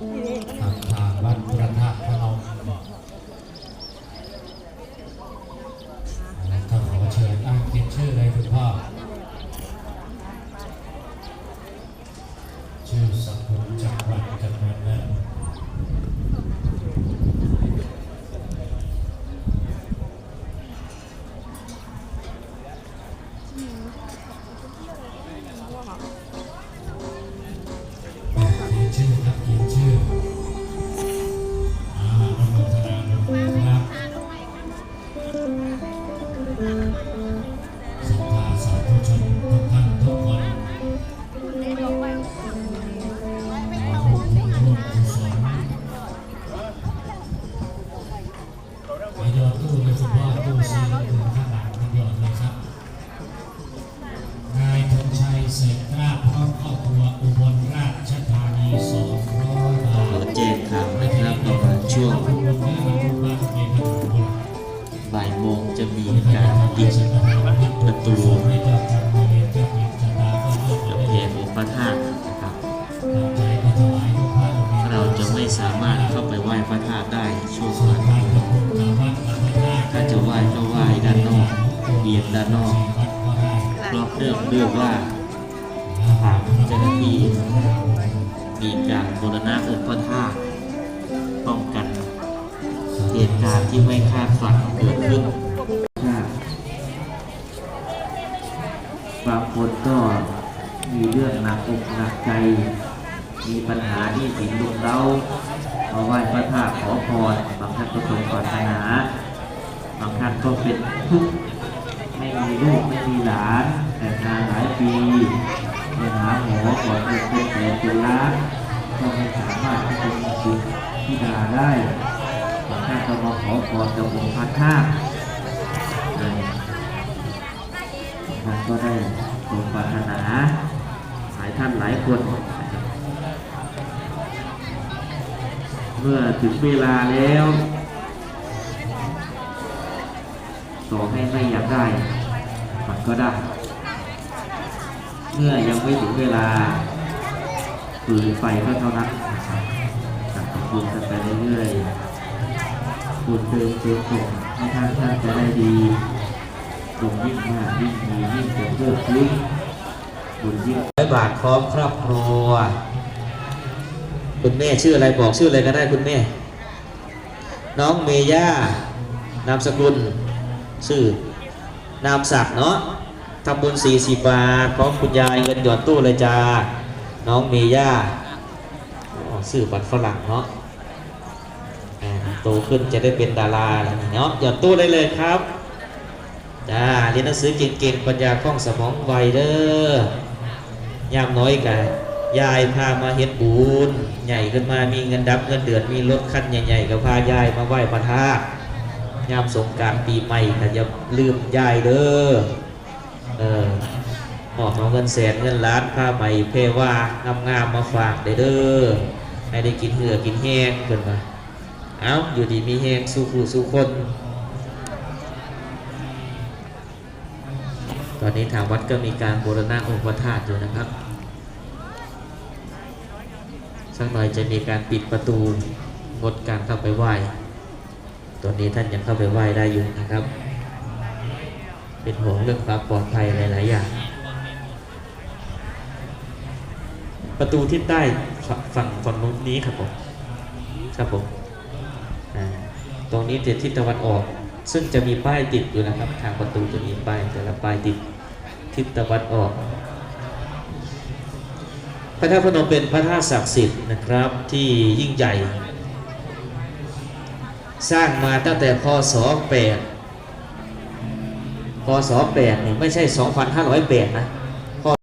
ทางทานวัดพระธาตุพนมถ้าขอเชิญอ้างชื่อเลยคุณพ่อ ชื่อสังคมจังหวัดจำนวนนั้น บ่ายโมงจะมีการติด เราจะไม่สามารถเข้าไปไหว้พระธาตุได้ช่วงส่วบ่านยทางพระพุทธวัดพระธาตุถ้าจะไหว้ก็ไหว้ด้านนอกเบียดด้านนอกเพราะเรื่องเรื่องว่าทางเจ้าหน้าที่มีการบูรณะองค์พระธาตุป้องกันเหตุการณ์ที่ไม่คาดฝันเกิดขึ้นบางคนก็มีเรื่องหนักอกหนักใจ มีปัญหาที่สินลุกเรามาไหว้พระธาตุขอพรบางท่านก็สมปรารถนาบางท่านก็เป็นทุกข์ไม่มีลูกไม่มีหลานแต่งานหลายปีไปหาหมอขอเงินเป็นแสนเป็นล้านก็ไม่สามารถที่จะมีบุตรที่ดาได้บางท่านก็มาขอพรกับองค์พระธาตุท่านก็ได้สมปรารถนาหลายท่านหลายคน เมื่อถึงเวลาแล้วต่อให้ไม่อยากได้ มันก็ได้ เมื่อยังไม่ถึงเวลาฝืนไฟก็เท่านั้นนะครับสั่งสมบูรณ์กันไปเรื่อยๆบุญเติมเติมส่งให้ท่านท่านจะได้ดีส่งยิ่งมากยิ่งมียิ่งเติมเพิ่มขึ้นบุญยิ่งร้อยบาทพร้อมครอบครัว คุณแม่ชื่ออะไรบอกชื่ออะไรก็ได้คุณแม่ น้องเมย่านามสกุลชื่อนามศักดิ์เนาะทำบุญ 40 บาทพร้อมคุณยายเงินหยอดตู้เลยจ้า น้องเมย่าอ๋อชื่อบัตรฝรั่งเนาะโตขึ้นจะได้เป็นดาราแล้วเนาะหยอดตู้ได้เลยครับจ้าเรียนหนังสือเก่งๆปัญญาคล่องสมองไวเด้อยามน้อยกัน ยายพามาเฮ็ดบุญใหญ่ขึ้นมามีเงินดับเงินเดือนมีรถคันใหญ่ๆก็พายายมาไหว้พระธาตุยามสงการปีใหม่ก็อย่าลืมยายเด้อเออหอบเอาเงินแสนเงินล้านผ้าไหม่เพว่างามๆมาฝากเด้อให้ได้กินเหือกินแห้งเกินมาเอ้าอยู่ดีมีแห้งสู้ผู้สู้คน ตอนนี้ทางวัดก็มีการบูรณะองค์พระธาตุอยู่นะครับ สักหน่อยจะมีการปิดประตูงดการเข้าไปไหว้ตัวนี้ท่านยังเข้าไปไหว้ได้อยู่นะครับ เป็นห่วงเรื่องความปลอดภัยหลาย ๆ อย่าง ประตูทิศใต้ฝั่งฝั่งนู้นนี้ครับผมครับผมตรงนี้จะทิศตะวันออก ซึ่งจะมีป้ายติดอยู่นะครับ ทางประตูจะมีป้ายแต่ละป้ายติดทิศตะวันออก พระธาตุพนมเป็นพระธาตุศักดิ์สิทธิ์นะครับที่ยิ่งใหญ่ สร้างมาตั้งแต่พศ 8 พศ8นี่ไม่ใช่ 2,508 นะ